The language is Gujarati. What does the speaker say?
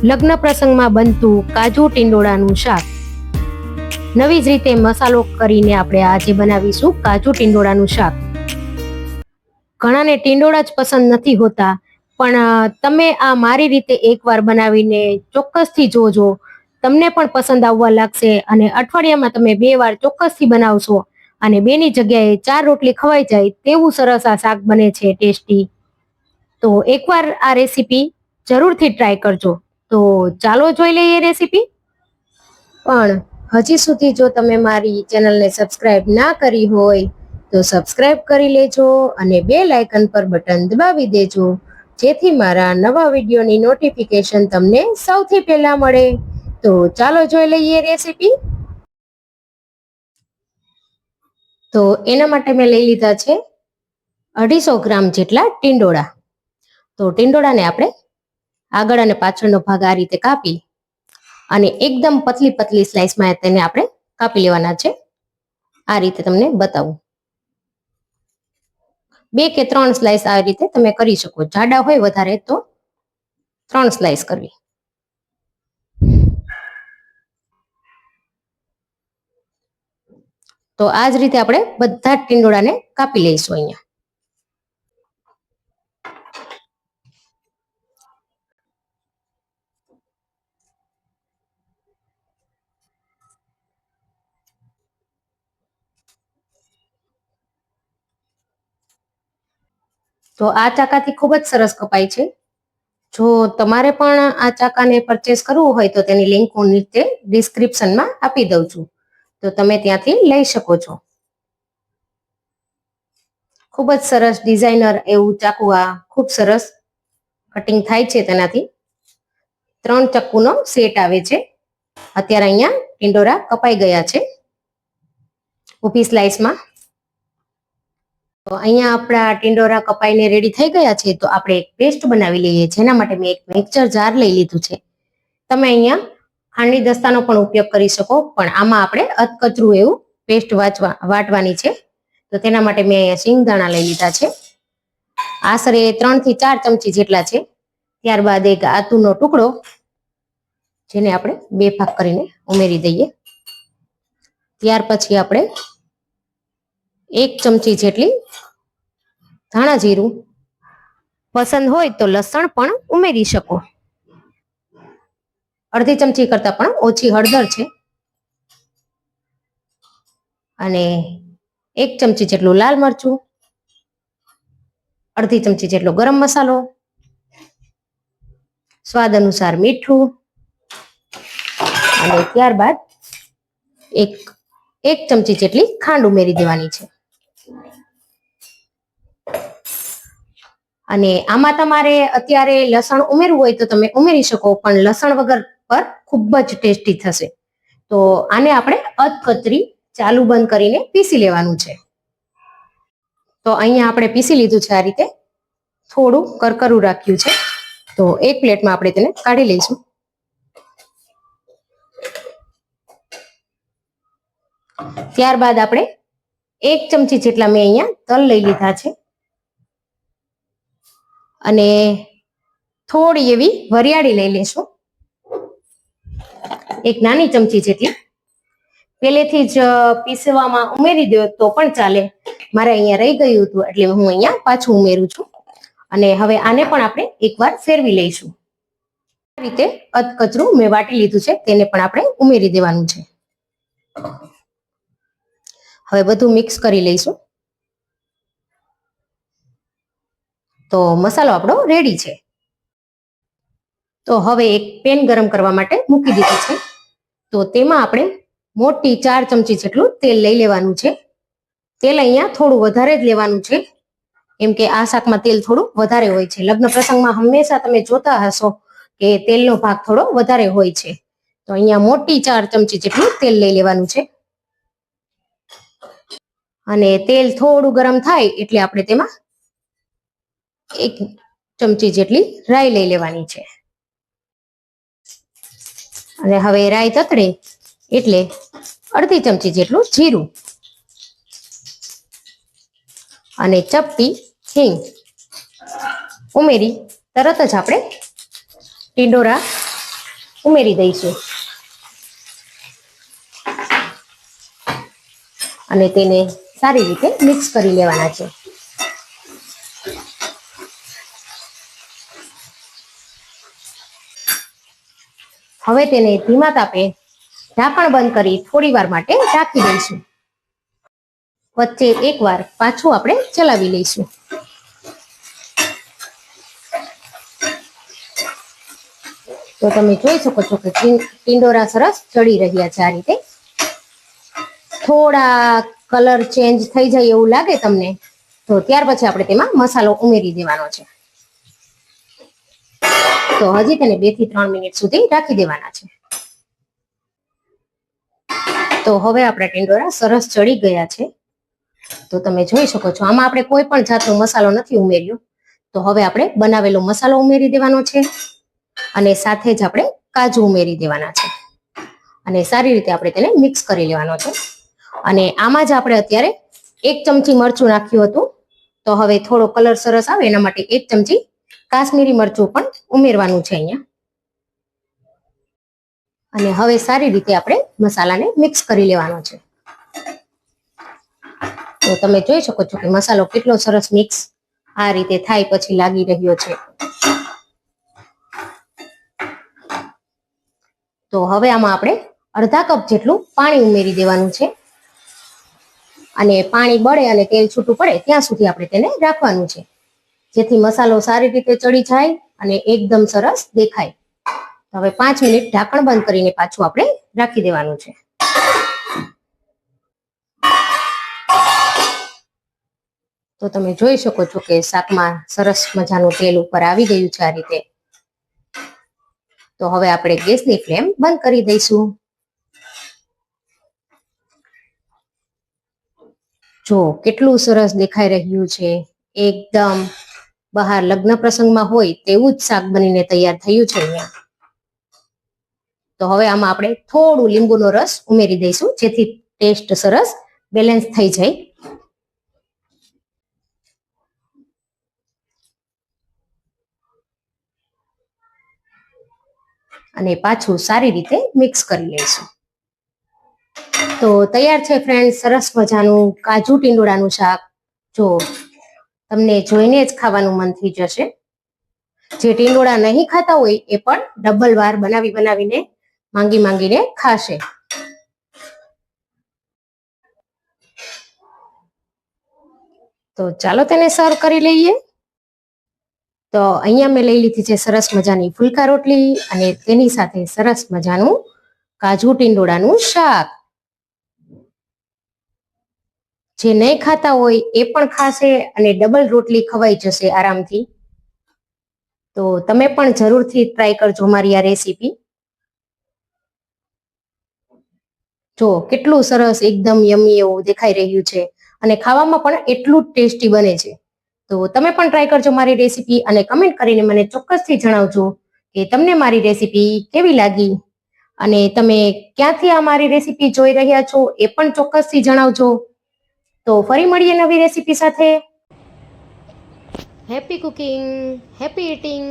લગ્ન પ્રસંગમાં બનતું કાજુ ટીંડોળાનું શાક. નવી જ રીતે મસાલો કરીને આપણે આજે બનાવીશું કાજુ ટીંડોળાનું શાક. ઘણાને ટીંડોળા જ પસંદ નથી હોતા, પણ તમે આ મારી રીતે એકવાર બનાવીને ચોક્કસથી જોજો. તમને પણ પસંદ આવવા લાગશે અને અઠવાડિયામાં તમે બે વાર ચોક્કસથી બનાવશો અને બેની જગ્યાએ ચાર રોટલી ખવાઈ જાય તેવું સરસ આ શાક બને છે ટેસ્ટી. તો એકવાર આ રેસીપી જરૂરથી ટ્રાય કરજો. તો ચાલો જોઈ લઈએ રેસીપી. પણ હજી સુધી જો તમે મારી ચેનલને સબસ્ક્રાઇબ ના કરી હોય, તો સબસ્ક્રાઇબ કરી લેજો અને બે લાઇકન પર બટન દબાવી દેજો, જેથી મારા નવા વિડીયોની નોટિફિકેશન તમને સૌથી પહેલા મળે. તો ચાલો જોઈ લઈએ રેસીપી. તો એના માટે મેં લઈ લીધા છે અઢીસો ગ્રામ જેટલા ટીંડોળા. તો ટીંડોળાને આપણે આગળ અને પાછળનો ભાગ આ રીતે કાપી અને એકદમ પતલી પતલી સ્લાઇસમાં તેને આપણે કાપી લેવાના છે. આ રીતે તમને બતાવું. બે કે ત્રણ સ્લાઇસ આ રીતે તમે કરી શકો. જાડા હોય વધારે તો ત્રણ સ્લાઇસ કરવી. તો આ જ રીતે આપણે બધા જ ટીંડોળાને કાપી લઈશું અહીંયા. તો આ ચાકાથી ખૂબ જ સરસ કપાય છે. જો તમારે પણ આ ચાકાને પરચેસ કરવું હોય તો તેની લિંક હું નીચે ડિસ્ક્રિપ્શનમાં આપી દઉં છું. તો તમે ત્યાંથી લઈ શકો છો. ખૂબ જ સરસ ડિઝાઇનર એવું ચાકુ આ ખૂબ સરસ કટિંગ થાય છે તેનાથી. ત્રણ ચક્કુનો સેટ આવે છે. અત્યારે અહીંયા ટિંડોરા કપાઈ ગયા છે. ઊભી સ્લાઇસમાં તો અહીંયા આપણા ટિંડોરા કપાઈને રેડી થઈ ગયા છે, તો આપણે એક પેસ્ટ બનાવી લઈએ. જેના માટે મેં એક મિક્સર જાર લઈ લીધું છે. તમે અહીંયા ખાંડની દસ્તાનો પણ ઉપયોગ કરી શકો, પણ આમાં આપણે અધકચરું એવું પેસ્ટ વાંચવા, વાટવાની છે. તો તેના માટે મેં અહીંયા સિંગદાણા લઈ લીધા છે. આશરે ત્રણથી ચાર ચમચી જેટલા છે. ત્યારબાદ એક આતુનો ટુકડો, જેને આપણે બે ભાગ કરીને ઉમેરી દઈએ. ત્યાર પછી આપણે એક ચમચી જેટલી ધાણા જીરું. પસંદ હોય તો લસણ પણ ઉમેરી શકો. અડધી ચમચી કરતા પણ ઓછી હળદર છે. અને એક ચમચી જેટલું લાલ મરચું. અડધી ચમચી જેટલો ગરમ મસાલો. સ્વાદ અનુસાર મીઠું. અને ત્યારબાદ એક એક ચમચી જેટલી ખાંડ ઉમેરી દેવાની છે. અને આમાં તમારે અત્યારે લસણ ઉમેરવું હોય તો તમે ઉમેરી શકો, પણ લસણ વગર પર ખૂબ જ ટેસ્ટી થશે. તો આને આપણે અધકતરી ચાલુ બંધ કરીને પીસી લેવાનું છે. તો અહીંયા આપણે પીસી લીધું છે આ રીતે. થોડું કરકરું રાખ્યું છે. તો એક પ્લેટમાં આપણે તેને કાઢી લઈશું. ત્યારબાદ આપણે એક ચમચી જેટલા મેં અહીંયા તલ લઈ લીધા છે. અને થોડી એવી વરિયાળી લઈ લેશું. એક નાની ચમચી જેટલી. પહેલેથી જ પીસવામાં ઉમેરી દો તો પણ ચાલે. મારે અહીંયા રહી ગયું હતું એટલે હું અહીંયા પાછું ઉમેરું છું. અને હવે આને પણ આપણે એકવાર ફેરવી લઈશું. આ રીતે અધકચરું મેં વાટી લીધું છે, તેને પણ આપણે ઉમેરી દેવાનું છે. હવે બધું મિક્સ કરી લઈશું. તો મસાલો આપણો રેડી છે. તો હવે એક પેન ગરમ કરવા માટે મૂકી દીધું છે. તો તેમાં આપણે મોટી ચાર ચમચી જેટલું તેલ લઈ લેવાનું છે. તેલ અહીંયા થોડું વધારે જ લેવાનું છે. એમ કે આ શાકમાં તેલ થોડું વધારે હોય છે. લગ્ન પ્રસંગમાં હંમેશા તમે જોતા હશો કે તેલનો ભાગ થોડો વધારે હોય છે. તો અહીંયા મોટી ચાર ચમચી જેટલું તેલ લઈ લેવાનું છે. અને તેલ થોડું ગરમ થાય એટલે આપણે તેમાં એક ચમચી જેટલી રાઈ લઈ લેવાની છે. અને હવે રાઈ તતડે એટલે અડધી ચમચી જેટલું જીરું. અને ચપટી હિંગ ઉમેરી તરત જ આપણે ટીંડોરા ઉમેરી દઈશું. અને તેને સારી રીતે મિક્સ કરી લેવાના છે. હવે તેને ધીમા તાપે ઢાંકણ બંધ કરી થોડી વાર માટે ઢાંકી દઈશું. વચ્ચે એકવાર પાછું આપણે ચલાવી લઈશું. તો તમે જોઈ શકો છો કે ટિંડોરા સરસ ચડી રહ્યા છે આ રીતે. થોડા કલર ચેન્જ થઈ જાય એવું લાગે તમને, તો ત્યાર પછી આપણે તેમાં મસાલો ઉમેરી દેવાનો છે. તો હજી તેને બેથી ત્રણ મિનિટ સુધી રાખી દેવાના છે. તો હવે આપણા ટીંડોરા સરસ ચડી ગયા છે. તો તમે જોઈ શકો છો, આમાં આપણે કોઈ પણ જાતનો મસાલો નથી ઉમેર્યો. તો હવે આપણે બનાવેલો મસાલો ઉમેરી દેવાનો છે અને સાથે જ આપણે કાજુ ઉમેરી દેવાના છે. અને સારી રીતે આપણે તેને મિક્સ કરી લેવાનો છે. અને આમાં જ આપણે અત્યારે એક ચમચી મરચું નાખ્યું હતું. તો હવે થોડો કલર સરસ આવે એના માટે એક ચમચી કાશ્મીરી મરચું પણ ઉમેરવાનું છે અહીંયા. અને હવે સારી રીતે આપણે મસાલાને મિક્સ કરી લેવાનો છે. તો તમે જોઈ શકો છો કે મસાલો કેટલો સરસ મિક્સ આ રીતે થાય પછી લાગી રહ્યો છે. તો હવે આમાં આપણે અડધા કપ જેટલું પાણી ઉમેરી દેવાનું છે. અને પાણી બળે અને તેલ છૂટું પડે ત્યાં સુધી આપણે તેને રાખવાનું છે. જેથી મસાલો સારી રીતે ચડી જાય અને એકદમ સરસ દેખાય. હવે પાંચ મિનિટ ઢાંકણ બંધ કરીને પાછું આપણે રાખી દેવાનું છે. તો તમે જોઈ શકો છો કે શાકમાં સરસ મજાનું તેલ ઉપર આવી ગયું છે આ રીતે. તો હવે આપણે ગેસની ફ્લેમ બંધ કરી દઈશું. જો કેટલું સરસ દેખાઈ રહ્યું છે. એકદમ બહાર લગ્ન પ્રસંગમાં હોય તેવું જ શાક બનીને તૈયાર થયું છે અહીંયા. તો હવે આમાં આપણે થોડું લીંબુનો રસ ઉમેરી દઈશું, જેથી ટેસ્ટ સરસ બેલેન્સ થઈ જાય. અને પાછું સારી રીતે મિક્સ કરી લઈશું. તો તૈયાર છે ફ્રેન્ડ સરસ મજાનું કાજુ ટીંડોળાનું શાક. જો તમને જોઈને જ ખાવાનું મન થઈ જશે. જે ટીંડોળા નહીં ખાતા હોય એ પણ ડબલ વાર બનાવી બનાવીને માંગી માંગીને ખાશે. તો ચાલો તેને સર્વ કરી લઈએ. તો અહીંયા મેં લઈ લીધી છે સરસ મજાની ફુલકા રોટલી અને તેની સાથે સરસ મજાનું કાજુ ટીંડોળાનું શાક. જે નહીં ખાતા હોય એ પણ ખાશે અને ડબલ રોટલી ખવાઈ જશે આરામથી. તો તમે પણ જરૂરથી ટ્રાય કરજો મારી આ રેસીપી જો, કેટલું સરસ, એકદમ યમી એવું દેખાઈ રહ્યું છે અને ખાવામાં પણ એટલું ટેસ્ટી બને છે. તો તમે પણ ટ્રાય કરજો મારી રેસીપી અને કમેન્ટ કરીને મને ચોક્કસથી જણાવજો કે તમને મારી રેસીપી કેવી લાગી અને તમે ક્યાંથી આ મારી રેસીપી જોઈ રહ્યા છો એ પણ ચોક્કસથી જણાવજો. તો ફરી મળીએ નવી રેસીપી સાથે. Happy cooking happy eating